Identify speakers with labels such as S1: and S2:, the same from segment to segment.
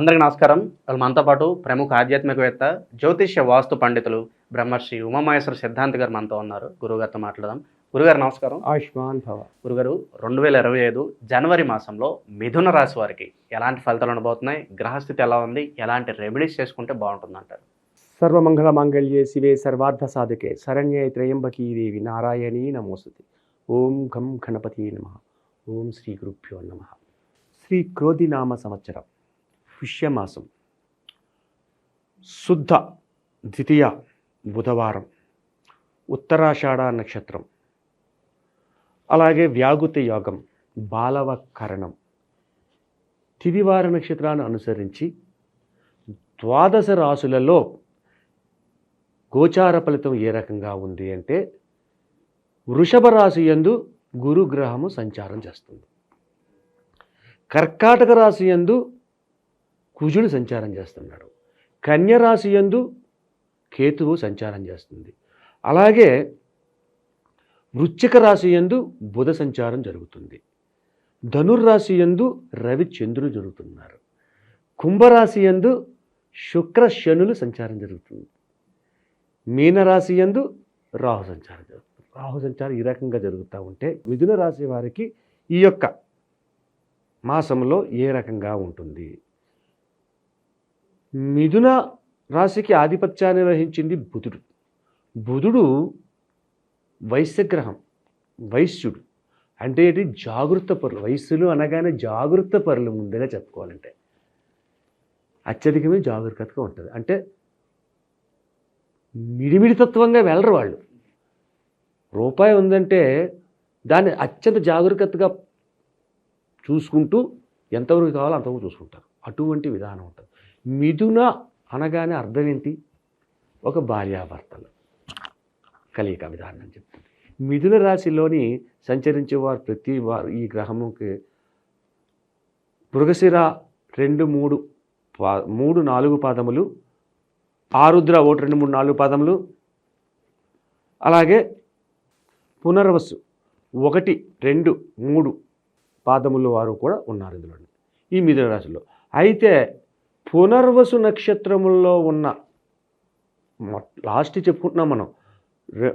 S1: అందరికీ నమస్కారం. వాళ్ళు మనతో పాటు ప్రముఖ ఆధ్యాత్మికవేత్త జ్యోతిష్య వాస్తు పండితులు బ్రహ్మర్షి ఉమామహేశ్వర సిద్ధాంత్ గారు మనతో ఉన్నారు. గురుగారితో మాట్లాడదాం. గురుగారు నమస్కారం.
S2: ఆయుష్మాన్ భవ.
S1: గురుగారు రెండు వేల ఇరవై ఐదు జనవరి మాసంలో మిథున రాశి వారికి ఎలాంటి ఫలితాలు ఉండబోతున్నాయి? గ్రహస్థితి ఎలా ఉంది? ఎలాంటి రెమెడీస్ చేసుకుంటే బాగుంటుందంటారు?
S2: సర్వమంగళ మాంగళ్యే శివే సర్వార్థ సాధకే శరణ్యే త్రయంబకీ దేవి నారాయణీ నమోస్తుతి. ఓం ఘం గణపతి నమ. ఓం శ్రీ గురుభ్యో నమ. శ్రీ క్రోధినామ సంవత్సరం. పుష్యమాసం. శుద్ధ ద్వితీయ బుధవారం. ఉత్తరాషాఢ నక్షత్రం. అలాగే వ్యాగుతి యోగం బాలవ కరణం తిదివార నక్షత్రాన్ని అనుసరించి ద్వాదశ రాశులలో గోచార ఫలితం ఏ రకంగా ఉంది అంటే వృషభ రాశి యందు గురుగ్రహము సంచారం చేస్తుంది. కర్కాటక రాశి యందు కుజుడు సంచారం చేస్తున్నాడు. కన్య రాశి యందు కేతువు సంచారం చేస్తుంది. అలాగే వృశ్చిక రాశి యందు బుధ సంచారం జరుగుతుంది. ధనుర్రాశి యందు రవి చంద్రుడు జరుగుతున్నారు. కుంభరాశి యందు శుక్ర శనులు సంచారం జరుగుతుంది. మీనరాశి యందు రాహు సంచారం జరుగుతుంది రాహు సంచారం ఈ రకంగా జరుగుతూ ఉంటే మిథున రాశి వారికి ఈ యొక్క మాసంలో ఏ రకంగా ఉంటుంది? మిథున రాశికి ఆధిపత్యాన్ని వహించింది బుధుడు. బుధుడు వైశ్యగ్రహం వైశ్యుడు. అంటే ఏంటి? జాగ్రత్త పరులు. వయస్సులు అనగానే జాగ్రత్త పరులు ముందుగా చెప్పుకోవాలంటే. అత్యధికమే జాగ్రత్తగా ఉంటుంది. అంటే మిడిమిడితత్వంగా వెళ్ళరు వాళ్ళు. రూపాయి ఉందంటే దాన్ని అత్యంత జాగ్రత్తగా చూసుకుంటూ ఎంతవరకు కావాలో అంతవరకు చూసుకుంటారు. అటువంటి విధానం ఉంటుంది. మిథున అనగానే అర్థం ఏంటి? ఒక భార్యాభర్తలు. కలియక విధానం చెప్తుంది. మిథున రాశిలోని సంచరించేవారు ప్రతి వారు ఈ గ్రహముకి మృగశిర రెండు మూడు పా మూడు నాలుగు పాదములు ఆరుద్ర ఒకటి రెండు మూడు నాలుగు పాదములు అలాగే పునర్వసు ఒకటి రెండు మూడు పాదముల వారు కూడా ఉన్నారు ఇందులో ఈ మిథున రాశిలో. అయితే పునర్వసు నక్షత్రముల్లో ఉన్న లాస్ట్ చెప్పుకుంటున్నాం మనం.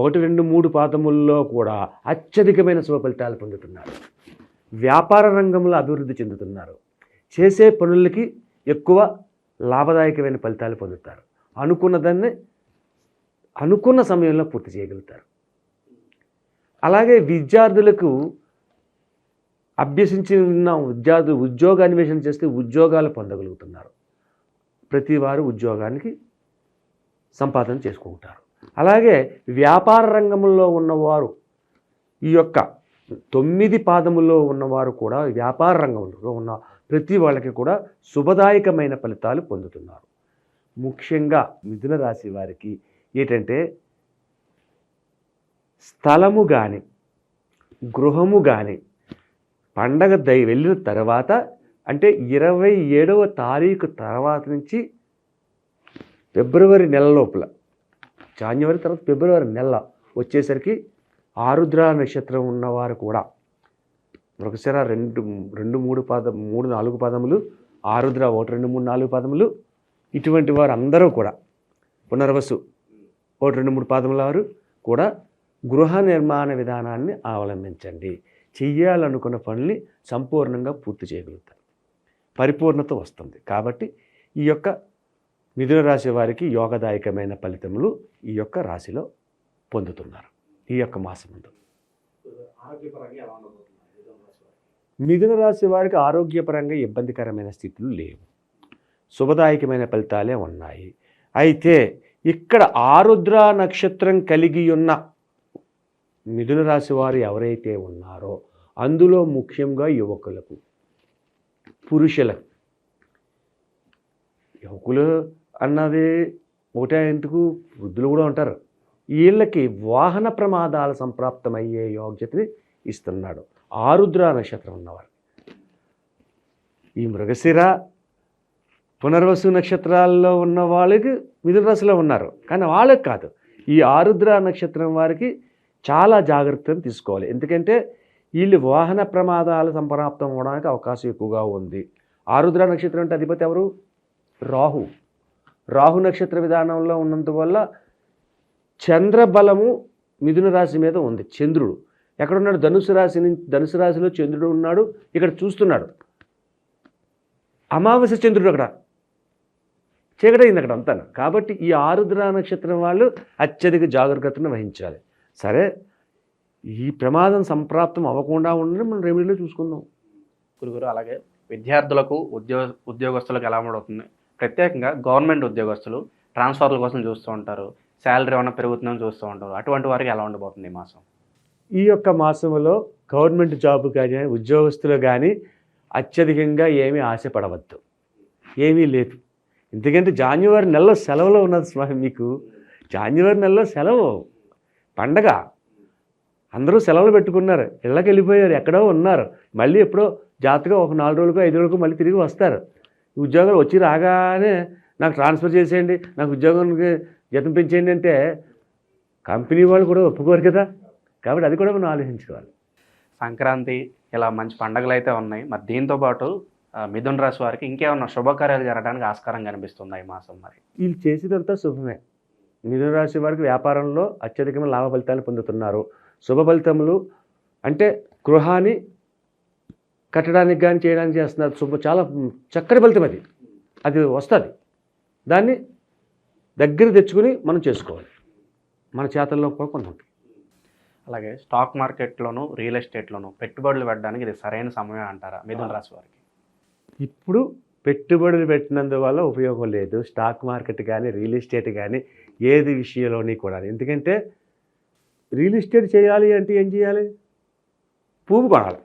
S2: ఒకటి రెండు మూడు పాదముల్లో కూడా అత్యధికమైన శుభ ఫలితాలు పొందుతున్నారు. వ్యాపార రంగంలో అభివృద్ధి చెందుతున్నారు. చేసే పనులకి ఎక్కువ లాభదాయకమైన ఫలితాలు పొందుతారు. అనుకున్నదాన్ని అనుకున్న సమయంలో పూర్తి చేయగలుగుతారు. అలాగే విద్యార్థులకు అభ్యసించిన విద్యార్థులు ఉద్యోగ అన్వేషణ చేస్తే ఉద్యోగాలు పొందగలుగుతున్నారు. ప్రతి వారు ఉద్యోగానికి సంపాదన చేసుకుంటారు. అలాగే వ్యాపార రంగంలో ఉన్నవారు ఈ యొక్క తొమ్మిది పాదముల్లో ఉన్నవారు కూడా వ్యాపార రంగంలో ఉన్న ప్రతి వాళ్ళకి కూడా శుభదాయకమైన ఫలితాలు పొందుతున్నారు. ముఖ్యంగా మిథున రాశి వారికి ఏంటంటే స్థలము కానీ గృహము కానీ పండగ దై వెళ్ళిన తర్వాత అంటే ఇరవై ఏడవ తారీఖు తర్వాత నుంచి ఫిబ్రవరి నెల లోపల జాన్యువరి తర్వాత ఫిబ్రవరి నెల వచ్చేసరికి ఆరుద్ర నక్షత్రం ఉన్నవారు కూడా. మృగశిర రెండు రెండు మూడు పాద మూడు నాలుగు పాదములు ఆరుద్ర ఒకటి రెండు మూడు నాలుగు పాదములు ఇటువంటి వారు అందరూ కూడా పునర్వసు ఒకటి రెండు మూడు పాదముల వారు కూడా గృహ నిర్మాణ విధానాన్ని అవలంబించండి. చెయ్యాలనుకున్న పనుల్ని సంపూర్ణంగా పూర్తి చేయగలుగుతారు. పరిపూర్ణత వస్తుంది. కాబట్టి ఈ యొక్క మిథున రాశి వారికి యోగదాయకమైన ఫలితములు ఈ యొక్క రాశిలో పొందుతున్నారు. ఈ యొక్క మాసముందు మిథున రాశి వారికి ఆరోగ్యపరంగా ఇబ్బందికరమైన స్థితులు లేవు. శుభదాయకమైన ఫలితాలే ఉన్నాయి. అయితే ఇక్కడ ఆరుద్ర నక్షత్రం కలిగి ఉన్న మిథున రాశి వారు ఎవరైతే ఉన్నారో అందులో ముఖ్యంగా యువకులకు పురుషులకు యువకులు అన్నది ఒకటే ఎందుకు? వృద్ధులు కూడా ఉంటారు. వీళ్ళకి వాహన ప్రమాదాలు సంప్రాప్తమయ్యే యోగ్యతని ఇస్తున్నాడు. ఆరుద్ర నక్షత్రం ఉన్నవారు. ఈ మృగశిర పునర్వసు నక్షత్రాల్లో ఉన్న వాళ్ళకి మిథున రాశిలో ఉన్నారు. కానీ వాళ్ళకి కాదు. ఈ ఆరుద్ర నక్షత్రం వారికి చాలా జాగ్రత్తలు తీసుకోవాలి. ఎందుకంటే వీళ్ళు వాహన ప్రమాదాలు సంప్రాప్తం అవడానికి అవకాశం ఎక్కువగా ఉంది. ఆరుద్ర నక్షత్రం అంటే అధిపతి ఎవరు? రాహు. రాహు నక్షత్ర విధానంలో ఉన్నందువల్ల చంద్రబలము మిథున రాశి మీద ఉంది. చంద్రుడు. ఎక్కడున్నాడు? ధనుసు రాశి నుంచి ధనుసు రాశిలో చంద్రుడు ఉన్నాడు. ఇక్కడ చూస్తున్నాడు. అమావాస్య చంద్రుడు అక్కడ. చీకటైంది అక్కడ అంతా కాబట్టి ఈ ఆరుద్ర నక్షత్రం వాళ్ళు అత్యధిక జాగ్రత్తను వహించాలి. సరే? ఈ ప్రమాదం సంప్రాప్తం అవ్వకుండా ఉండడం మనం రెమెడీలో చూసుకుందాం.
S1: గురుగురు అలాగే విద్యార్థులకు ఉద్యోగ ఉద్యోగస్తులకు ఎలా ఉండవుతుంది ప్రత్యేకంగా గవర్నమెంట్ ఉద్యోగస్తులు ట్రాన్స్ఫర్ల కోసం చూస్తూ ఉంటారు. శాలరీ ఏమైనా పెరుగుతుందని చూస్తూ ఉంటారు. అటువంటి వారికి ఎలా ఉండబోతుంది ఈ మాసం?
S2: ఈ యొక్క మాసంలో గవర్నమెంట్ జాబ్ కానీ ఉద్యోగస్తులు కానీ అత్యధికంగా ఏమీ ఆశపడవద్దు. ఏమీ లేదు. ఎందుకంటే జాన్యువరి నెలలో సెలవులో ఉన్నది స్వామి మీకు. జాన్యువరి నెలలో సెలవు. పండగ. అందరూ సెలవులు పెట్టుకున్నారు. ఇళ్ళకి వెళ్ళిపోయారు. ఎక్కడో ఉన్నారు. మళ్ళీ ఎప్పుడో జాతగా ఒక నాలుగు రోజులకు ఐదు రోజులకు మళ్ళీ తిరిగి వస్తారు. ఉద్యోగాలు వచ్చి రాగానే నాకు ట్రాన్స్ఫర్ చేసేయండి నాకు ఉద్యోగానికి జీతం పెంచేయండి అంటే కంపెనీ వాళ్ళు కూడా ఒప్పుకోరు కదా. కాబట్టి అది కూడా మనం ఆలోచించుకోవాలి.
S1: సంక్రాంతి ఇలా మంచి పండగలు అయితే ఉన్నాయి. మరి దీంతో పాటు ఆ, మిథున రాశి వారికి ఇంకేమన్నా శుభకార్యాలు జరగడానికి ఆస్కారం కనిపిస్తుంది ఈ మాసం మరి?
S2: వీళ్ళు చేసేదంతా శుభమే. మిథున రాశి వారికి వ్యాపారంలో అత్యధికమైన లాభ ఫలితాలు పొందుతున్నారు. శుభ ఫలితములు. అంటే గృహాన్ని కట్టడానికి కానీ చేయడానికి చేస్తున్నారు. శుభ చాలా చక్కటి ఫలితం అది. అది వస్తుంది. దాన్ని దగ్గర తెచ్చుకుని మనం చేసుకోవాలి. మన చేతల్లో కూడా కొంత ఉంటుంది.
S1: అలాగే స్టాక్ మార్కెట్లోను రియల్ ఎస్టేట్లోను పెట్టుబడులు పెట్టడానికి ఇది సరైన సమయం అంటారా మిథున రాశి వారికి?
S2: ఇప్పుడు పెట్టుబడులు పెట్టినందువల్ల ఉపయోగం లేదు. స్టాక్ మార్కెట్ కానీ రియల్ ఎస్టేట్ కానీ ఏది విషయంలోని కూడా ఎందుకంటే రియల్ ఎస్టేట్ చేయాలి అంటే ఏం చేయాలి? పువ్వు కొనాలి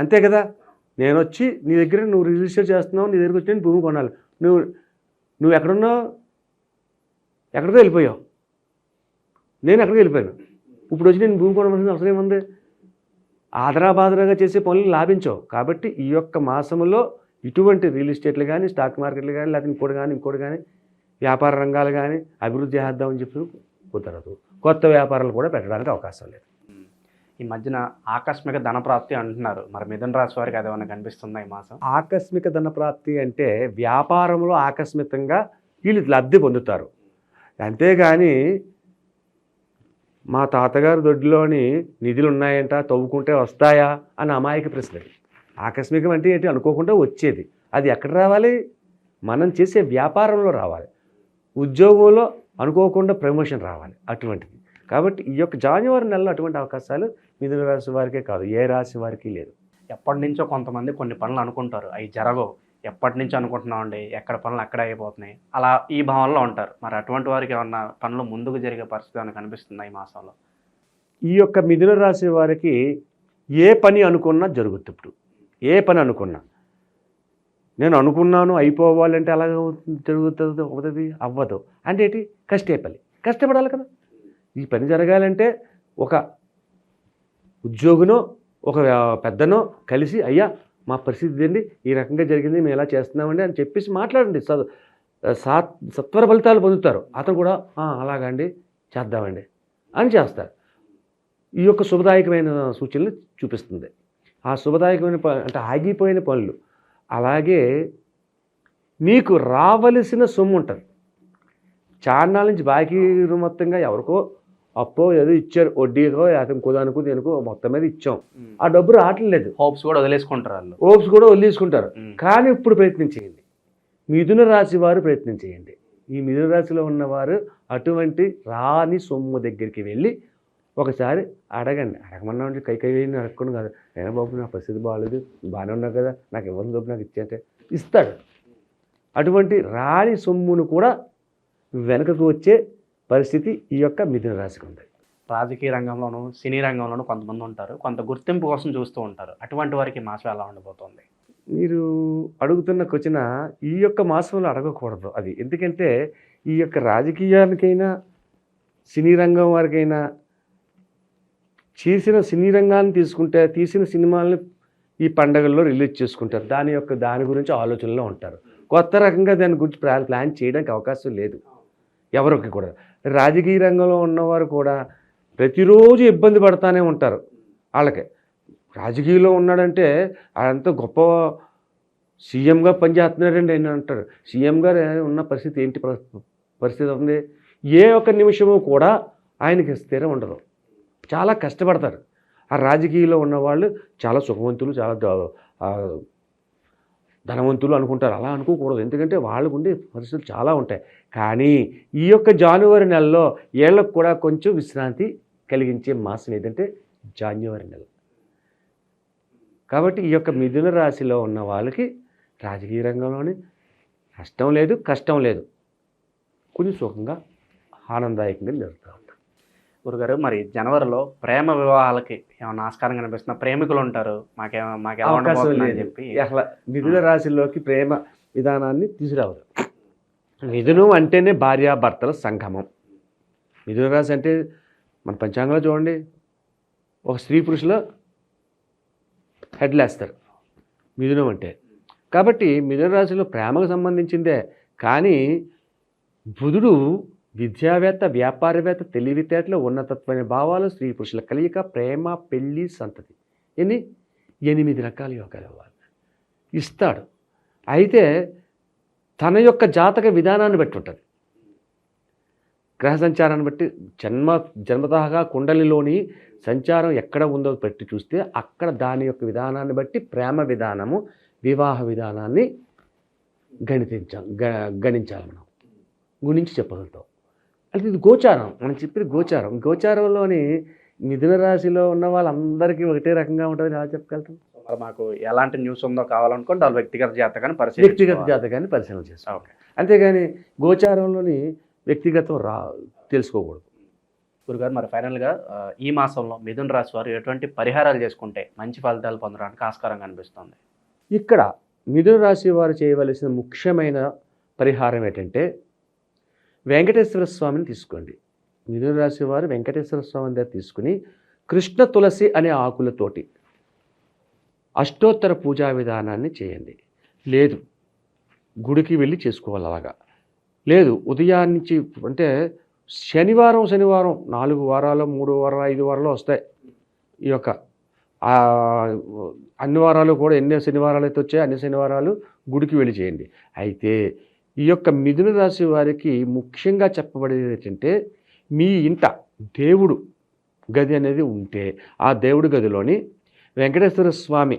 S2: అంతే కదా? నేను వచ్చి నీ దగ్గర నువ్వు రియల్ ఎస్టేట్ చేస్తున్నావు నీ దగ్గరికి వచ్చి నేను భూమి కొనాలి. నువ్వు నువ్వు ఎక్కడున్నావు? ఎక్కడికో వెళ్ళిపోయావు. నేను ఎక్కడికి వెళ్ళిపోయాను. ఇప్పుడు వచ్చి నేను భూమి కొనవలసిన అవసరం ఏముంది? ఆదరాబాదరాగా చేసే పనులు లాభించవు. కాబట్టి ఈ యొక్క మాసంలో ఇటువంటి రియల్ ఎస్టేట్లు కానీ స్టాక్ మార్కెట్లు కానీ లేకపోతే ఇంకోటి కానీ ఇంకోటి కానీ వ్యాపార రంగాలు కానీ అభివృద్ధి చేద్దామని చెప్పి కుదరదు. కొత్త వ్యాపారాలు కూడా పెట్టడానికి అవకాశం లేదు.
S1: ఈ మధ్యన ఆకస్మిక ధనప్రాప్తి అంటున్నారు. మరి మిథున రాశి వారికి అది ఏమైనా కనిపిస్తుందా ఈ మాసం?
S2: ఆకస్మిక ధన ప్రాప్తి అంటే వ్యాపారంలో ఆకస్మికంగా వీళ్ళు లబ్ధి పొందుతారు. అంతేగాని మా తాతగారు దొడ్డిలోని నిధులు ఉన్నాయంట తవ్వుకుంటే వస్తాయా అని అమాయక ప్రశ్న. ఆకస్మికం అంటే ఏంటి అనుకోకుండా వచ్చేది. అది ఎక్కడ రావాలి? మనం చేసే వ్యాపారంలో రావాలి. ఉద్యోగంలో అనుకోకుండా ప్రమోషన్ రావాలి అటువంటిది. కాబట్టి ఈ యొక్క జాన్యువరి నెలలో అటువంటి అవకాశాలు మిథున రాశి వారికే కాదు ఏ రాశి వారికి లేదు.
S1: ఎప్పటి నుంచో కొంతమంది కొన్ని పనులు అనుకుంటారు. అవి జరగవు. ఎప్పటి నుంచి అనుకుంటున్నామండి ఎక్కడ పనులు అక్కడ అయిపోతున్నాయి? అలా ఈ భావనలో ఉంటారు. మరి అటువంటి వారికి ఏమన్నా పనులు ముందుకు జరిగే పరిస్థితి ఏమైనా కనిపిస్తుందా ఈ మాసంలో?
S2: ఈ యొక్క మిథున రాశి వారికి ఏ పని అనుకున్నా జరుగుతుంది ఇప్పుడు. ఏ పని అనుకున్నా. నేను అనుకున్నాను అయిపోవాలంటే అలాగే జరుగుతుంది అవుతుంది? అవ్వదు. అంటే ఏంటి? కష్టే పని కష్టపడాలి కదా. ఈ పని జరగాలంటే ఒక ఉద్యోగినో ఒక పెద్దనో కలిసి అయ్యా మా పరిస్థితి ఏంటి ఈ రకంగా జరిగింది మేము ఎలా చేస్తున్నామండి? అని చెప్పేసి మాట్లాడండి. స సాత్ సత్వర ఫలితాలు పొందుతారు. అతను కూడా అలాగండి చేద్దామండి అని చేస్తారు. ఈ యొక్క శుభదాయకమైన సూచనలు చూపిస్తుంది. ఆ శుభదాయకమైన అంటే ఆగిపోయిన పనులు. అలాగే మీకు రావలసిన సొమ్ము ఉంటుంది. చాన్నాళ్ళ నుంచి బాకీ మొత్తంగా ఎవరికో అప్పో ఏదో ఇచ్చారు వడ్డీకో లేకపోతే ఇంకో దానికో మొత్తం మీద ఇచ్చాం. ఆ డబ్బు రావట్లేదు
S1: హోప్స్ కూడా వదిలేసుకుంటారు వాళ్ళు.
S2: ఓప్స్ కూడా వదిలేసుకుంటారు. కానీ ఇప్పుడు ప్రయత్నం చేయండి. మిథున రాశి వారు ప్రయత్నం చేయండి. ఈ మిథున రాశిలో ఉన్నవారు అటువంటి రాని సొమ్ము దగ్గరికి వెళ్ళి ఒకసారి అడగండి. అడగమన్నా ఉంటే కై కై వేయని అడగకుండా కాదు. అయినా బాబు నా పరిస్థితి బాగాలేదు బాగానే ఉన్నావు కదా. నాకు ఇవ్వని డబ్బు నాకు ఇచ్చేంటే ఇస్తాడు. అటువంటి రాని సొమ్మును కూడా వెనకకు వచ్చే పరిస్థితి ఈ యొక్క మిథున రాశికి ఉంది.
S1: రాజకీయ రంగంలోను సినీ రంగంలోను కొంతమంది ఉంటారు. కొంత గుర్తింపు కోసం చూస్తూ ఉంటారు. అటువంటి వారికి మాసం ఎలా ఉండబోతోంది?
S2: మీరు అడుగుతున్న క్వశ్చన ఈ యొక్క మాసంలో అడగకూడదు అది. ఎందుకంటే ఈ యొక్క రాజకీయానికైనా సినీ రంగం వారికైనా చేసిన సినీ రంగాన్ని తీసుకుంటే తీసిన సినిమాలని ఈ పండగల్లో రిలీజ్ చేసుకుంటారు. దాని యొక్క దాని గురించి ఆలోచనలో ఉంటారు. కొత్త రకంగా దాని గురించి ప్లాన్ ప్లాన్ చేయడానికి అవకాశం లేదు. ఎవరికి కూడా. రాజకీయ రంగంలో ఉన్నవారు కూడా ప్రతిరోజు ఇబ్బంది పడతానే ఉంటారు వాళ్ళకి. రాజకీయంలో ఉన్నాడంటే అంత గొప్ప సీఎంగా పనిచేస్తున్నాడండి ఆయన అంటారు. సీఎం గారు ఉన్న పరిస్థితి ఏంటి? పరి- పరిస్థితి ఉంది. ఏ ఒక్క నిమిషము కూడా ఆయనకి స్థిరం ఉండదు చాలా కష్టపడతారు. ఆ రాజకీయాల్లో ఉన్న వాళ్ళు చాలా సుఖవంతులు చాలా ధనవంతులు అనుకుంటారు. అలా అనుకోకూడదు. ఎందుకంటే వాళ్ళకు ఉండే పరిస్థితులు చాలా ఉంటాయి. కానీ ఈ యొక్క జనవరి నెలలో ఏళ్ళకు కూడా కొంచెం విశ్రాంతి కలిగించే మాసం ఏదంటే జాన్యువరి నెల. కాబట్టి ఈ యొక్క మిథున రాశిలో ఉన్న వాళ్ళకి రాజకీయ రంగంలోని నష్టం లేదు కష్టం లేదు. కొంచెం సుఖంగా ఆనందదాయకంగా జరుగుతూ
S1: గురుగారు మరి జనవరిలో ప్రేమ వివాహాలకి ఏమైనా ఆస్కారం కనిపిస్తున్న? ప్రేమికులు ఉంటారు మాకే మాకు
S2: అవకాశం
S1: ఉండబోతుంది అని
S2: లేదు.
S1: చెప్పి.
S2: అసలు మిథున రాశిలోకి ప్రేమ విధానాన్ని తీసుకురావదు మిథునం అంటేనే భార్యాభర్తల సంగమం. మిథున రాశి అంటే మన పంచాంగంలో చూడండి ఒక స్త్రీ పురుషుల హెడ్లేస్తారు. మిథునం అంటే. కాబట్టి మిథున రాశిలో ప్రేమకు సంబంధించిందే. కానీ బుధుడు విద్యావేత్త వ్యాపారవేత్త తెలివితేటలు ఉన్నతత్వమైన భావాలు స్త్రీ పురుషుల కలియిక ప్రేమ పెళ్ళి సంతతి. ఎన్ని? ఎనిమిది రకాల యోగాలు ఇవ్వాలి. ఇస్తాడు. అయితే తన యొక్క జాతక విధానాన్ని బట్టి ఉంటుంది. గ్రహ సంచారాన్ని బట్టి జన్మ జన్మతహగా కుండలిలోని సంచారం ఎక్కడ ఉందో పెట్టి చూస్తే అక్కడ దాని యొక్క విధానాన్ని బట్టి ప్రేమ విధానము వివాహ విధానాన్ని గణితించాలి గణించాలి మనం. గురించి చెప్పగలుగుతాం. అంటే ఇది గోచారం. మనం చెప్పేది గోచారం. గోచారంలోని మిథున రాశిలో ఉన్న వాళ్ళందరికీ ఒకటే రకంగా ఉంటుంది ఎలా చెప్పగలుగుతాం
S1: మాకు ఎలాంటి న్యూస్ ఉందో కావాలనుకుంటే వాళ్ళ వ్యక్తిగత జాతకాన్ని
S2: వ్యక్తిగత
S1: పరిశీలించుకోవాలి.
S2: జాతకాన్ని పరిశీలన చేస్తాం.
S1: ఓకే.
S2: అంతేగాని గోచారంలోని వ్యక్తిగతం రా తెలుసుకోకూడదు.
S1: గురుగారు మరి ఫైనల్గా ఈ మాసంలో మిథున రాశి వారు ఎటువంటి పరిహారాలు చేసుకుంటే మంచి ఫలితాలు పొందడానికి ఆస్కారం కనిపిస్తుంది?
S2: ఇక్కడ మిథున రాశి వారు చేయవలసిన ముఖ్యమైన పరిహారం ఏంటంటే వెంకటేశ్వర స్వామిని తీసుకోండి. మిథున రాశి వారు వెంకటేశ్వర స్వామి దగ్గర తీసుకుని కృష్ణ తులసి అనే ఆకులతోటి అష్టోత్తర పూజా విధానాన్ని చేయండి. లేదు గుడికి వెళ్ళి చేసుకోవాలి అలాగా. లేదు ఉదయాన్నించి అంటే శనివారం శనివారం నాలుగు వారాలు మూడు వారాలు ఐదు వారాలు వస్తాయి. ఈ యొక్క అన్ని వారాలు కూడా ఎన్ని శనివారాలు అయితే వచ్చాయో అన్ని శనివారాలు గుడికి వెళ్ళి చేయండి. అయితే ఈ యొక్క మిథున రాశి వారికి ముఖ్యంగా చెప్పబడేది ఏంటంటే మీ ఇంట దేవుడు గది అనేది ఉంటే ఆ దేవుడి గదిలోని వెంకటేశ్వర స్వామి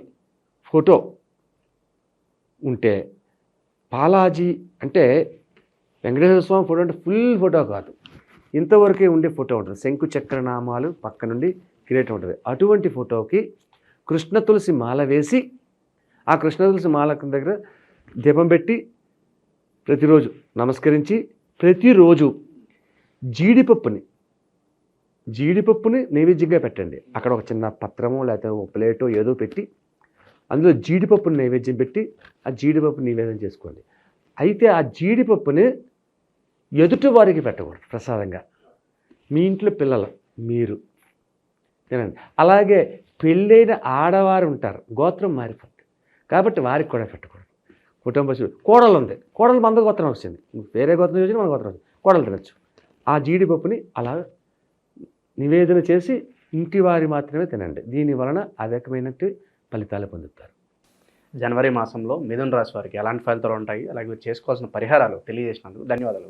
S2: ఫోటో ఉంటే బాలాజీ అంటే వెంకటేశ్వర స్వామి ఫోటో అంటే ఫుల్ ఫోటో కాదు. ఇంతవరకే ఉండే ఫోటో ఉంటుంది. శంకు చక్ర నామాలు పక్క నుండి క్రియేట్ ఉంటుంది. అటువంటి ఫోటోకి కృష్ణ తులసి మాల వేసి ఆ కృష్ణ తులసి మాల దగ్గర దీపం పెట్టి ప్రతిరోజు నమస్కరించి ప్రతిరోజు జీడిపప్పుని జీడిపప్పుని నైవేద్యంగా పెట్టండి. అక్కడ ఒక చిన్న పత్రమో లేకపోతే ఒక ప్లేటో ఏదో పెట్టి అందులో జీడిపప్పుని నైవేద్యం పెట్టి ఆ జీడిపప్పు నివేదన చేసుకోండి. అయితే ఆ జీడిపప్పుని ఎదుటి వారికి పెట్టకూడదు ప్రసాదంగా. మీ ఇంట్లో పిల్లలు మీరు తినండి. అలాగే పెళ్ళైన ఆడవారు ఉంటారు గోత్రం మారిపోతుంది కాబట్టి వారికి కూడా పెట్టకూడదు. కుటుంబ సభ్యులు కోడలు ఉంది. కోడలు మన గోత్రం వచ్చింది. వేరే గోత్రం చూసి మన గోత్రం వచ్చింది. కోడలు తినచ్చు. ఆ జీడిపప్పుని అలా నివేదన చేసి ఇంటి వారి మాత్రమే తినండి. దీని వలన అధికమైనట్టు ఫలితాలు పొందుతారు.
S1: జనవరి మాసంలో మిథున రాశి వారికి ఎలాంటి ఫలితాలు ఉంటాయి? అలాగే చేసుకోవాల్సిన పరిహారాలు తెలియజేసినందుకు ధన్యవాదాలు.